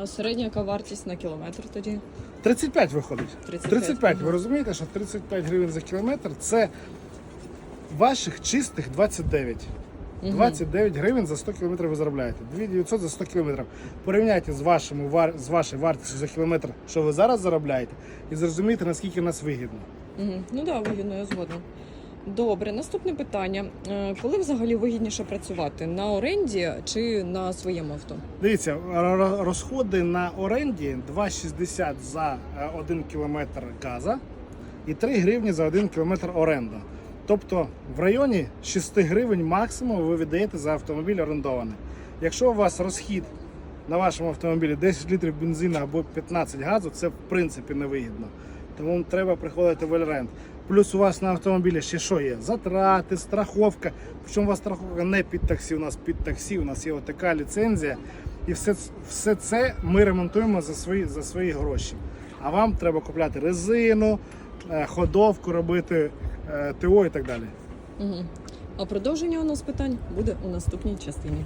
А середня яка вартість на кілометр тоді? 35 виходить. 35, 35. Ви розумієте, що 35 гривень за кілометр це ваших чистих 29. 29 гривень за 100 кілометрів ви заробляєте. 2900 за 100 кілометрів. Порівняйте з, вашими, вар- з вашою вартістю за кілометр, що ви зараз заробляєте, і зрозумієте, наскільки нас вигідно. Ну так, да, вигідно, я згодна. Добре, наступне питання. Е, Коли взагалі вигідніше працювати? На оренді чи на своєму авто? Дивіться, розходи на оренді 2,60 за 1 кілометр газа і 3 гривні за 1 кілометр оренда. Тобто в районі 6 гривень максимум ви віддаєте за автомобіль орендований. Якщо у вас розхід на вашому автомобілі 10 літрів бензину або 15 газу, це в принципі невигідно. Тому треба приходити в Ельренд. Плюс у вас на автомобілі ще що є? Затрати, страховка. Причому у вас страховка не під таксі, у нас під таксі, у нас є така ліцензія. І все, все це ми ремонтуємо за свої, за свої гроші. А вам треба купляти резину, е, ходовку робити, е, ТО і так далі. А продовження у нас питань буде у наступній частині.